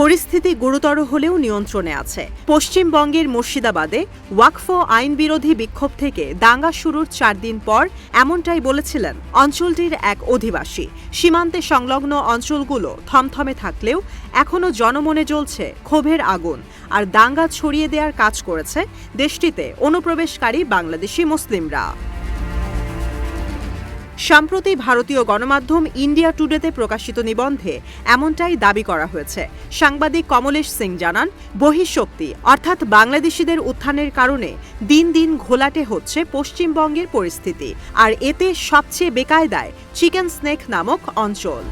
পরিস্থিতি গুরুতর হলেও নিয়ন্ত্রণে আছে। পশ্চিমবঙ্গের মুর্শিদাবাদে ওয়াকফ আইন বিরোধী বিক্ষোভ থেকে দাঙ্গা শুরুর চার দিন পর এমনটাই বলেছিলেন অঞ্চলটির এক অধিবাসী। সীমান্তে সংলগ্ন অঞ্চলগুলো থমথমে থাকলেও এখনও জনমনে জ্বলছে ক্ষোভের আগুন। আর দাঙ্গা ছড়িয়ে দেওয়ার কাজ করেছে দেশটিতে অনুপ্রবেশকারী বাংলাদেশি মুসলিমরা। সম্প্রতি ভারতীয় গণমাধ্যম ইন্ডিয়া টুডেতে প্রকাশিত নিবন্ধে এমনটাই দাবি করা হয়েছে। সাংবাদিক কমলেশ সিং জানান, বহিঃশক্তি, অর্থাৎ বাংলাদেশিদের উত্থানের কারণে দিন দিন ঘোলাটে হচ্ছে পশ্চিমবঙ্গের পরিস্থিতি। আর এতে সবচেয়ে বেকায়দায় চিকেন স্নেক নামক অঞ্চল।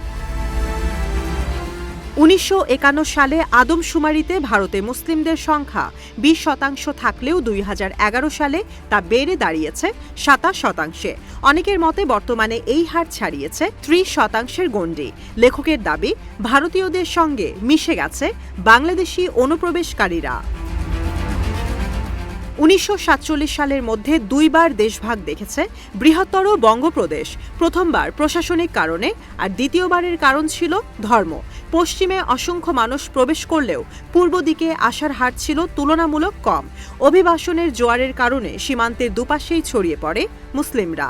উনিশশো একান্ন সালে আদমশুমারিতে ভারতে মুসলিমদের সংখ্যা বিশ শতাংশ থাকলেও দুই হাজার এগারো সালে তা বেড়ে দাঁড়িয়েছে সাতাশ শতাংশে। অনেকের মতে বর্তমানে এই হার ছাড়িয়েছে ত্রিশ শতাংশের গণ্ডি। লেখকের দাবি, ভারতীয়দের সঙ্গে মিশে গেছে বাংলাদেশি অনুপ্রবেশকারীরা। উনিশশো সাতচল্লিশ সালের মধ্যে দুইবার দেশভাগ দেখেছে বৃহত্তর বঙ্গপ্রদেশ। প্রথমবার প্রশাসনিক কারণে আর দ্বিতীয়বারের কারণ ছিল ধর্ম। পশ্চিমে অসংখ্য মানুষ প্রবেশ করলেও পূর্ব দিকে আসার হার ছিল তুলনামূলক কম। অভিবাসনের জোয়ারের কারণে সীমান্তের দুপাশেই ছড়িয়ে পড়ে মুসলিমরা।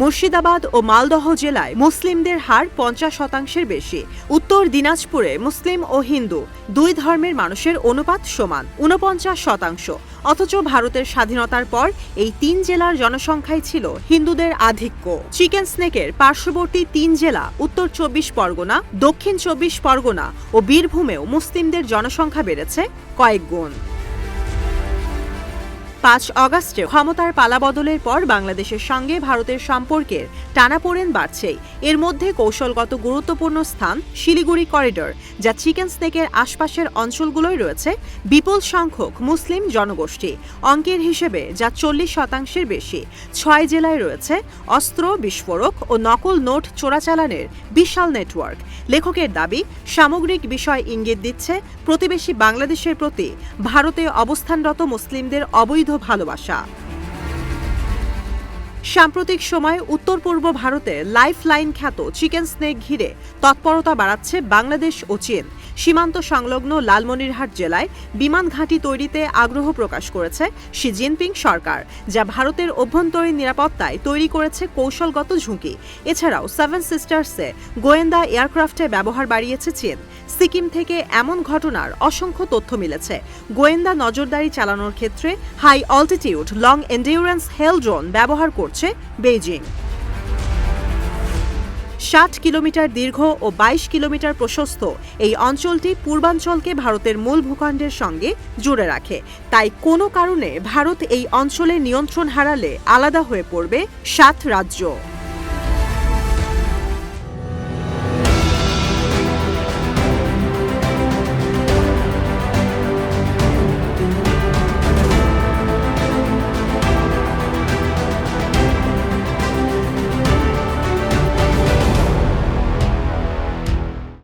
মুর্শিদাবাদ ও মালদহ জেলায় মুসলিমদের হার পঞ্চাশ শতাংশের বেশি। উত্তর দিনাজপুরে মুসলিম ও হিন্দু, দুই ধর্মের মানুষের অনুপাত সমান, ঊনপঞ্চাশ শতাংশ। অথচ ভারতের স্বাধীনতার পর এই তিন জেলার জনসংখ্যাই ছিল হিন্দুদের আধিক্য। চিকেন স্নেকের পার্শ্ববর্তী তিন জেলা, উত্তর চব্বিশ পরগনা, দক্ষিণ চব্বিশ পরগনা ও বীরভূমেও মুসলিমদের জনসংখ্যা বেড়েছে কয়েক গুণ। পাঁচ অগাস্টে ক্ষমতার পালাবদলের পর বাংলাদেশের সঙ্গে ভারতের সম্পর্কের টানাপোড়েন বাড়ছেই এর মধ্যে কৌশলগত গুরুত্বপূর্ণ স্থান শিলিগুড়ি করিডর, যা চিকেন স্নেকের আশপাশের অঞ্চলগুলোই রয়েছে, বিপুল সংখ্যক মুসলিম জনগোষ্ঠী। অঙ্কের হিসেবে, যা চল্লিশ শতাংশের বেশি। ছয় জেলায় রয়েছে অস্ত্র, বিস্ফোরক ও নকল নোট চোরাচালানের বিশাল নেটওয়ার্ক। লেখকের দাবি, সামগ্রিক বিষয় ইঙ্গিত দিচ্ছে, প্রতিবেশী বাংলাদেশের প্রতি ভারতে অবস্থানরত মুসলিমদের অবৈধ ভালোবাসা। সাম্প্রতিক সময়ে উত্তর পূর্ব ভারতে লাইফ লাইন খ্যাত চিকেন স্নেক ঘিরে তৎপরতা বাড়াচ্ছে বাংলাদেশ ও চীন। সীমান্ত সংলগ্ন লালমনিরহাট জেলায় বিমান ঘাঁটি তৈরিতে আগ্রহ প্রকাশ করেছে শি জিনপিং সরকার, যা ভারতের অভ্যন্তরীণ নিরাপত্তায় তৈরি করেছে কৌশলগত ঝুঁকি। এছাড়াও সেভেন সিস্টার্সে গোয়েন্দা এয়ারক্রাফটে ব্যবহার বাড়িয়েছে চীন। সিকিম থেকে এমন ঘটনার অসংখ্য তথ্য মিলেছে। গোয়েন্দা নজরদারি চালানোর ক্ষেত্রে high altitude long endurance HALE drone ব্যবহার করছে বেইজিং। ষাট কিলোমিটার দীর্ঘ ও বাইশ কিলোমিটার প্রশস্ত এই অঞ্চলটি পূর্বাঞ্চলকে ভারতের মূল ভূখণ্ডের সঙ্গে জুড়ে রাখে। তাই কোনো কারণে ভারত এই অঞ্চলে নিয়ন্ত্রণ হারালে আলাদা হয়ে পড়বে সাত রাজ্য।